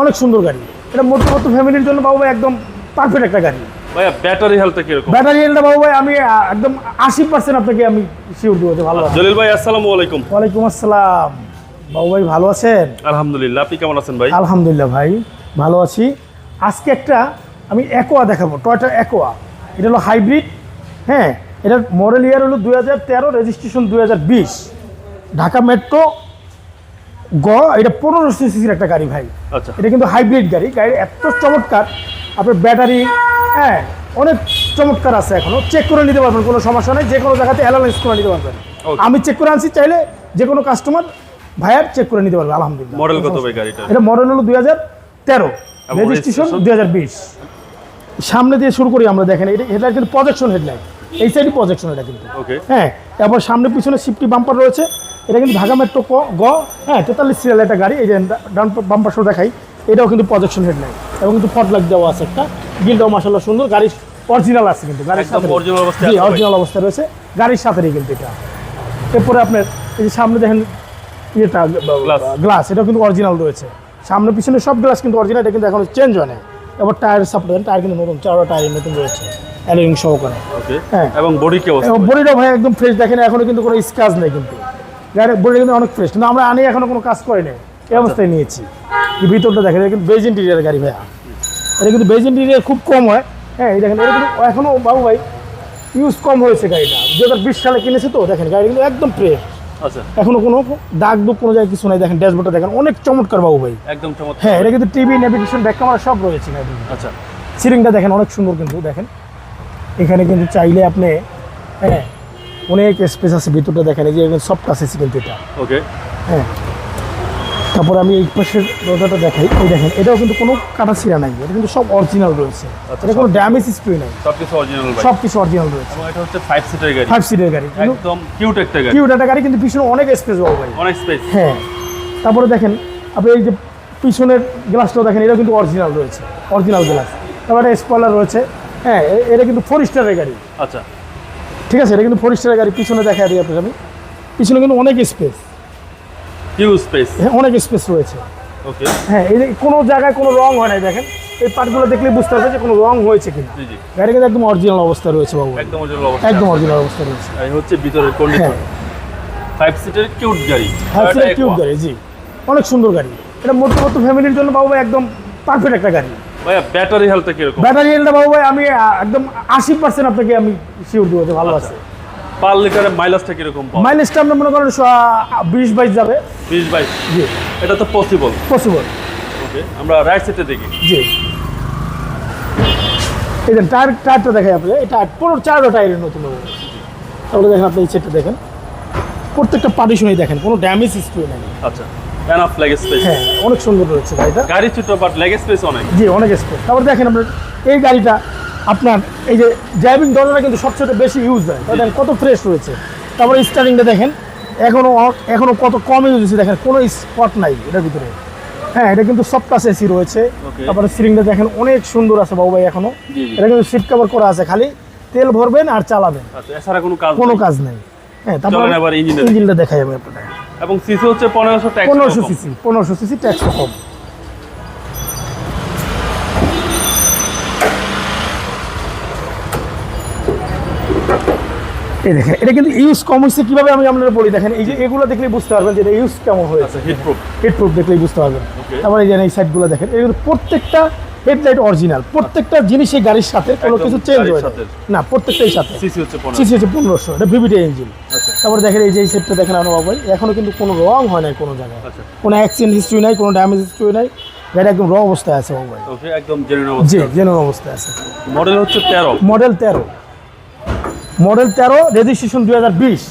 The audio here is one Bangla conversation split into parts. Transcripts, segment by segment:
অনেক সুন্দর গাড়ি। এটা মধ্যবর্তী ফ্যামিলির জন্য বাবু ভাই একদম পারফেক্ট একটা গাড়ি। ভাইয়া ব্যাটারি কীরকম? ব্যাটারি বাবু ভাই আমি একদম আশি পার্সেন্ট আপনাকে আমি শিওর দেবো ভালো জলিল ভাই আসসালামু আলাইকুম। ওয়ালাইকুম আসসালাম। বাবু ভাই ভালো আছেন? আলহামদুলিল্লাহ আপনি কেমন আছেন ভাই? আলহামদুলিল্লাহ ভাই ভালো আছি। আজকে একটা আমি অ্যাকোয়া দেখাবো টয়টা অ্যাকোয়া এটা হলো হাইব্রিড হ্যাঁ? এটার মডেল ইয়ার হলো দুই হাজার তেরো রেজিস্ট্রেশন দুই হাজার বিশ। ঢাকা মেট্রো গ এটা পনেরো সিসির একটা গাড়ি ভাই। আচ্ছা। এটা কিন্তু হাইব্রিড গাড়ি। গাড়ি এত চমৎকার আপনার ব্যাটারি হ্যাঁ অনেক চমৎকার আছে এখনও। চেক করে নিতে পারবেন কোনো সমস্যা নেই। যে কোনো জায়গাতে অ্যালায়েন্স করে নিতে পারবেন। আমি চেক করে আনছি চাইলে যে কোনো কাস্টমার ভাইয়ার চেক করে নিতে পারবে আলহামদুলিল্লাহ। মডেল কত ভাই গাড়িটা এটা মডেল হলো দুই হাজার তেরো। রেজিস্ট্রেশন দুই হাজার বিশ। সামনে দিয়ে শুরু করি আমরা দেখেন এটা হেডলাইট কিন্তু প্রজেকশন হেডলাইট এই সাইডই প্রজেকশন এটা কিন্তু। হ্যাঁ তারপর সামনে পিছনে সিফটি বাম্পার রয়েছে। এটা কিন্তু ঢাকা মেট্রো গ হ্যাঁ তেতাল্লিশ সিরিয়াল একটা গাড়ি এই যে ডান বাম্পার শো দেখাই এটাও কিন্তু প্রজেকশন হেডলাইট এবং কিন্তু ফট লাইট দেওয়া আছে একটা। গিলটাও মাসাল্লাহ সুন্দর গাড়ির অরিজিনাল আছে কিন্তু গাড়ির সাথে। অরিজিনাল অবস্থায় রয়েছে গাড়ির সাথেই কিন্তু এটা। এরপরে আপনার এই যে সামনে দেখেন ইয়েটা গ্লাস এটাও কিন্তু অরিজিনাল রয়েছে। সামনে পিছনে সব গ্লাস কিন্তু অরিজিনাল এটা কিন্তু এখনও চেঞ্জ হয় না এবার টায়ার সাপ্লাই টায়ার কিন্তু নতুন চারটা টায়ার নতুন রয়েছে অ্যালোয়িং সহকারে। ওকে হ্যাঁ। এবং বডি কি অবস্থা? বডিটা ভাই একদম ফ্রেশ দেখেন এখনও কিন্তু কোনো স্কাচ নেই কিন্তু। বডি কিন্তু অনেক ফ্রেশ কিন্তু আমরা আনি এখনও কোনো কাজ করে নেই এই অবস্থায় নিয়েছি। ভিতরটা দেখেন এটা কিন্তু বেজ ইন্টেরিয়ার গাড়ি ভাইয়া। এটা কিন্তু বেজ ইন্টেরিয়ার খুব কম হয়। হ্যাঁ এই দেখেন এটা কিন্তু এখনও বাবু ভাই ইউজ কম হয়েছে গাড়িটা। দু হাজার বিশ সালে কিনেছে তো দেখেন গাড়ি কিন্তু একদম ফ্রেশ আচ্ছা। এখনও কোনো দাগ দুগ কোনো জায়গায় কিছু নাই দেখেন ড্যাশবোর্ডটা দেখেন অনেক চমৎকার বাবু ভাই। একদম চমৎকার। হ্যাঁ এটা কিন্তু টিভি নেভিগেশন ব্যাক ক্যামেরা সব রয়েছে গাড়ি আচ্ছা। সিলিংটা দেখেন অনেক সুন্দর কিন্তু দেখেন। এখানে কিন্তু চাইলে আপনি হ্যাঁ অনেক স্পেস আছে ভিতরটা দেখেন এই যে সফট আছে কিন্তু এটা। ওকে হ্যাঁ। তারপর আমি এই পাশের দরজাটা দেখাই এই দেখেন এটাও কিন্তু কোনো কাটা ছিঁড়া নাই এটা কিন্তু সব অরিজিনাল রয়েছে। আচ্ছা, এটা কোনো ড্যামেজ হিস্ট্রি নাই। সবকিছু অরিজিনাল ভাই। সব কিছু অরিজিনাল রয়েছে এটা হচ্ছে ফাইভ সিটের গাড়ি। ফাইভ সিটের গাড়ি একদম কিউট একটা গাড়ি। কিউট একটা গাড়ি কিন্তু পিছনে অনেক স্পেস পাবো ভাই। অনেক স্পেস হ্যাঁ। তারপরে দেখেন আপনি এই যে পিছনের গ্লাসটাও দেখেন এটা কিন্তু অরিজিনাল রয়েছে অরিজিনাল গ্লাস তারপরে স্পয়লার রয়েছে। হ্যাঁ এটা কিন্তু ফোর স্টারের গাড়ি। আচ্ছা। ঠিক আছে এটা কিন্তু ফোর স্টারের গাড়ি পিছনে দেখা দিই আপনাকে আমি। পিছনে কিন্তু অনেক স্পেস হিউজ স্পেস হ্যাঁ অনেক স্পেস রয়েছে। ওকে হ্যাঁ এই যে কোনো জায়গায় কোনো রং হয় নাই দেখেন। এই পার্টগুলো দেখলে বুঝতে পারবে যে কোনো রং হয়েছে কিনা। গাড়ি কিন্তু একদম অরিজিনাল অবস্থা রয়েছে বাবু। একদম অরিজিনাল অবস্থা। একদম অরিজিনাল অবস্থা রয়েছে। এই হচ্ছে ভিতরের কন্ডিশন ফাইভ সিটের কিউট গাড়ি। হ্যাঁ এটা কিউট গাড়ি জি। অনেক সুন্দর গাড়ি। এটা মধ্যবর্তী ফ্যামিলির জন্য বাবু একদম পারফেক্ট একটা গাড়ি। ভাইয়া ব্যাটারি হেলথ কীরকম? ব্যাটারি বাবু ভাই আমি একদম আশি পার্সেন্ট আপনাকে আমি শিওর দেবো যে ভালো। আছে। পার লিটারে মাইলেজটা কীরকম মাইলেজটা আমরা মনে করেন যাবে। জি। এটা তো পসিবল পসিবল ওকে আমরা রাইট সাইডে দেখি। জি। এই টায়ার টায়ারটা দেখাই আপনি পুরো চারটা টায়ারের নতুন তাহলে দেখেন আপনি এই সেটটা দেখেন। প্রত্যেকটা পার্টিশনই দেখেন কোনো ড্যামেজ হিস্ট্রি নেই। আচ্ছা। এনাফ লেগ স্পেস হ্যাঁ অনেক সুন্দর রয়েছে গাড়িটা। গাড়ি ছোট বাট লেগ স্পেস অনেক। জি অনেক স্পেস তারপর দেখেন আপনার এই গাড়িটা আপনার এই যে ড্রাইভিং দরজাটা কিন্তু সবচেয়ে বেশি ইউজ হয়। দেখেন কত ফ্রেশ রয়েছে। তারপরে স্টারিংটা দেখেন এখনও অ- এখনও কত কম ইউজ হচ্ছে দেখেন কোনো স্পট নাই এটার ভিতরে। হ্যাঁ এটা কিন্তু সব টাচ এসি রয়েছে. তারপরে সিলিংটা দেখেন অনেক সুন্দর আছে বাবু ভাই এখনও। এটা কিন্তু সিট কভার করা আছে খালি। তেল ভরবেন আর চালাবেন। আচ্ছা কোনো কাজ কোনো নেই। কাজ নেই। হ্যাঁ তারপরে ইঞ্জিনটা দেখাই আমি আপনাকে এবং সিসি হচ্ছে পনেরোশো পনেরোশো সিসি পনেরোশো সিসি ট্যাক্স কম। এই দেখেন এটা কিন্তু ইউজ কম হয়েছে কীভাবে আমি আপনারা বলি? দেখেন এই যে এগুলো দেখলেই বুঝতে পারবেন যে এটা ইউজ কেমন হয়েছে। আচ্ছা হিট প্রুফ হেড প্রুফ দেখলেই বুঝতে পারবেন. তারপরে এই যে এই সাইডগুলো দেখেন এগুলো প্রত্যেকটা হেডলাইট অরিজিনাল প্রত্যেকটা জিনিস এই গাড়ির সাথে কোনো কিছু চেঞ্জ হয় না। প্রত্যেকটাই সাথে। সিসি হচ্ছে সিসি হচ্ছে পনেরোশো এটা ভিভিটি ইঞ্জিন আচ্ছা। তারপরে দেখেন এই যে এই সেটটা দেখেন আমার বাবাই এখনও কিন্তু কোনো রং হয় নাই কোনো জায়গায়। আচ্ছা। কোনো অ্যাক্সিডেন্ট হিস্ট্রি নাই কোনো ড্যামেজ হিস্ট্রি নাই। গাড়ি একদম র অবস্থায় আছে ওকে একদম জি জেনুইন অবস্থায় আছে। মডেল হচ্ছে তেরো। মডেল তেরো। মডেল তেরো রেজিস্ট্রেশন দুই হাজার বিশ।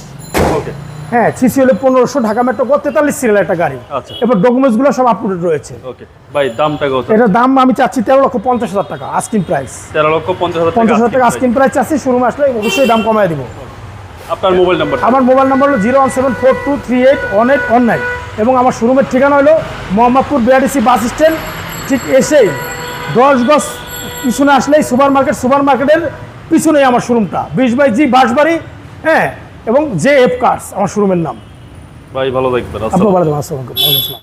ওকে হ্যাঁ সিসি হলে পনেরোশো ঢাকা মেট্রো তেতাল্লিশ সিরিয়াল একটা গাড়ি। আচ্ছা। এবার ডকুমেন্টসগুলো সব আপলোডেড রয়েছে। ওকে ভাই দামটা কত? এটার দাম আমি চাচ্ছি তেরো লক্ষ পঞ্চাশ হাজার টাকা আস্কিন প্রাইস তেরো লক্ষ পঞ্চাশ হাজার পঞ্চাশ হাজার টাকা আস্কিন প্রাইস চাচ্ছি শোরুমে আসলে অবশ্যই দাম কমায় দিব। আপনার মোবাইল নাম্বার আমার মোবাইল নাম্বার হলো zero one seven four two three eight one eight one nine এবং আমার শোরুমের ঠিকানা হলো মোহাম্মদপুর বিআরটিসি বাস স্ট্যান্ড ঠিক এসেই দশ গজ পিছনে আসলেই সুপার মার্কেট সুপার মার্কেটের পিছনেই আমার শোরুমটা বিশ বাই জি বাঁশবাড়ি হ্যাঁ এবং জে এফ কার্স আমার শোরুমের নাম। ভাই ভালো থাকবেন। আসসালাম ভালো থাকবেন। আসসালাম